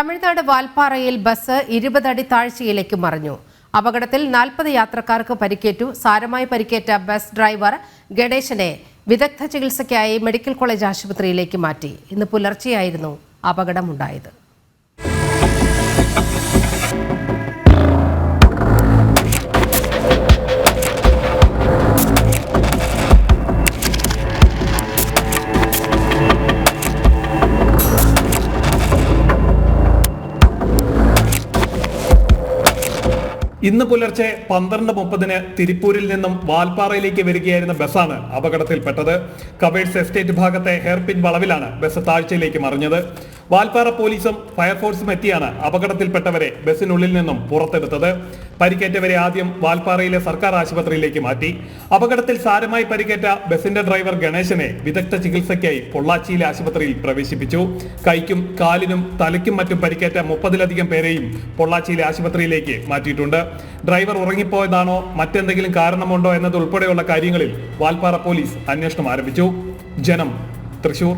Tamil Nadu വാൽപ്പാറയിൽ bus ഇരുപതടി താഴ്ചയിലേക്ക് മറിഞ്ഞു. അപകടത്തിൽ നാൽപ്പത് യാത്രക്കാർക്ക് പരിക്കേറ്റു. സാരമായി പരിക്കേറ്റ ബസ് ഡ്രൈവർ ഗണേശനെ വിദഗ്ധ ചികിത്സയ്ക്കായി മെഡിക്കൽ കോളേജ് ആശുപത്രിയിലേക്ക് മാറ്റി. ഇന്ന് പുലർച്ചെയായിരുന്നു അപകടമുണ്ടായത്. ഇന്ന് പുലർച്ചെ പന്ത്രണ്ട് മുപ്പതിന് തിരുപ്പൂരിൽ നിന്നും വാൽപ്പാറയിലേക്ക് വരികയായിരുന്ന ബസ്സാണ് അപകടത്തിൽപ്പെട്ടത്. കവേഴ്സ് എസ്റ്റേറ്റ് ഭാഗത്തെ ഹെയർപിൻ വളവിലാണ് ബസ് താഴ്ചയിലേക്ക് മറിഞ്ഞത്. വാൽപ്പാറ പോലീസും ഫയർഫോഴ്സും എത്തിയാണ് അപകടത്തിൽപ്പെട്ടവരെ ബസ്സിനുള്ളിൽ നിന്നും പുറത്തെടുത്തത്. പരിക്കേറ്റവരെ ആദ്യം വാൽപ്പാറയിലെ സർക്കാർ ആശുപത്രിയിലേക്ക് മാറ്റി. അപകടത്തിൽ സാരമായി പരിക്കേറ്റ ബസിന്റെ ഡ്രൈവർ ഗണേശനെ വിദഗ്ധ ചികിത്സയ്ക്കായി പൊള്ളാച്ചിയിലെ ആശുപത്രിയിൽ പ്രവേശിപ്പിച്ചു. കൈക്കും കാലിനും തലയ്ക്കും മറ്റും പരിക്കേറ്റ മുപ്പതിലധികം പേരെയും പൊള്ളാച്ചിയിലെ ആശുപത്രിയിലേക്ക് മാറ്റിയിട്ടുണ്ട്. ഡ്രൈവർ ഉറങ്ങിപ്പോയതാണോ മറ്റെന്തെങ്കിലും കാരണമുണ്ടോ എന്നതുൾപ്പെടെയുള്ള കാര്യങ്ങളിൽ വാൽപ്പാറ പോലീസ് അന്വേഷണം ആരംഭിച്ചു. ജനം തൃശൂർ.